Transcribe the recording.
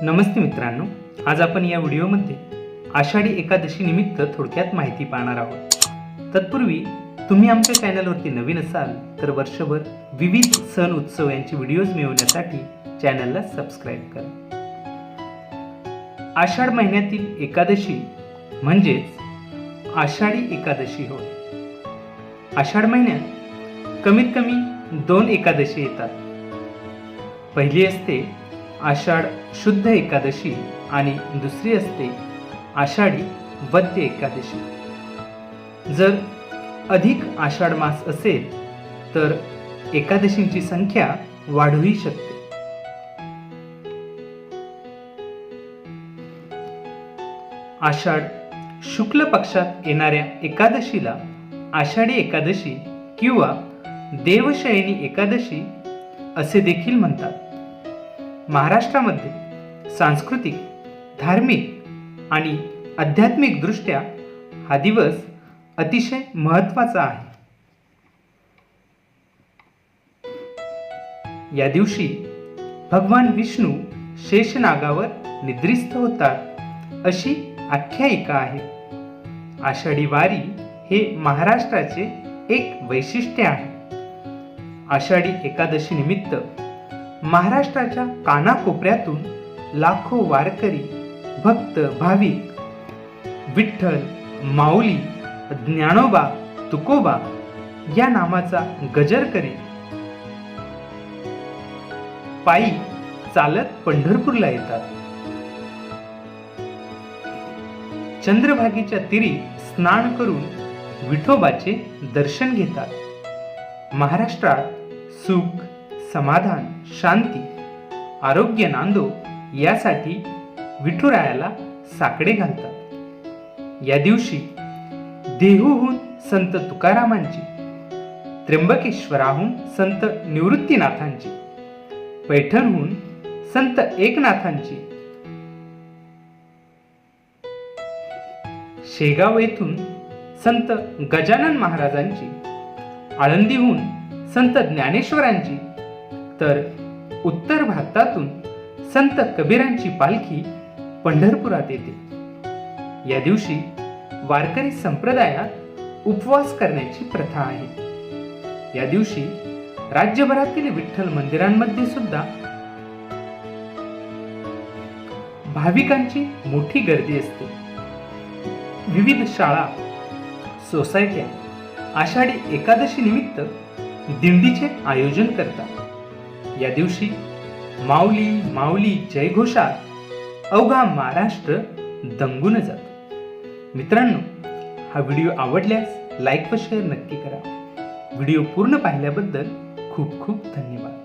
नमस्ते मित्रांनो आज आपण या व्हिडिओमध्ये आषाढी एकादशी निमित्त थोडक्यात माहिती पाहणार आहोत. तत्पूर्वी तुम्ही आमच्या चॅनलवरती नवीन असाल तर वर्षभर विविध सण उत्सव यांचे व्हिडिओज मिळवण्यासाठी चॅनलला सबस्क्राईब करा. आषाढ महिन्यातील एकादशी म्हणजेच आषाढी एकादशी होय. आषाढ महिन्यात कमीत कमी दोन एकादशी येतात. पहिली असते आषाढ शुद्ध एकादशी आणि दुसरी असते आषाढी वद्य एकादशी. जर अधिक आषाढ मास असेल तर एकादशींची संख्या वाढूही शकते. आषाढ शुक्ल पक्षात येणाऱ्या एकादशीला आषाढी एकादशी किंवा देवशयनी एकादशी असे देखील म्हणतात. महाराष्ट्रामध्ये सांस्कृतिक धार्मिक आणि आध्यात्मिकदृष्ट्या हा दिवस अतिशय महत्त्वाचा आहे. या दिवशी भगवान विष्णू शेषनागावर निद्रिस्त होतात अशी आख्यायिका आहे. आषाढी वारी हे महाराष्ट्राचे एक वैशिष्ट्य आहे. आषाढी एकादशी निमित्त महाराष्ट्राच्या कानाकोपऱ्यातून लाखो वारकरी भक्त भाविक विठ्ठल माऊली ज्ञानोबा तुकोबा या नामाचा गजर करीत पायी चालत पंढरपूरला येतात. चंद्रभागेच्या तीरी स्नान करून विठोबाचे दर्शन घेतात. महाराष्ट्रात सुख समाधान शांती आरोग्य नांदो यासाठी विठुरायाला साकडे घालतात. या दिवशी देहूहून संत तुकारामांची त्र्यंबकेश्वराहून संत निवृत्तीनाथांची पैठणहून संत एकनाथांची शेगाव येथून संत गजानन महाराजांची आळंदीहून संत ज्ञानेश्वरांची तर उत्तर भारतातून संत कबीरांची पालखी पंढरपुरात येते. या दिवशी वारकरी संप्रदायात उपवास करण्याची प्रथा आहे. या दिवशी राज्यभरातील विठ्ठल मंदिरांमध्ये सुद्धा भाविकांची मोठी गर्दी असते. विविध शाळा सोसायट्या आषाढी एकादशी निमित्त दिंडीचे आयोजन करतात. या दिवशी माऊली माऊली जयघोषात अवघा महाराष्ट्र दंगून जात. मित्रांनो हा व्हिडिओ आवडल्यास लाईक व शेअर नक्की करा. व्हिडिओ पूर्ण पाहिल्याबद्दल खूप खूप धन्यवाद.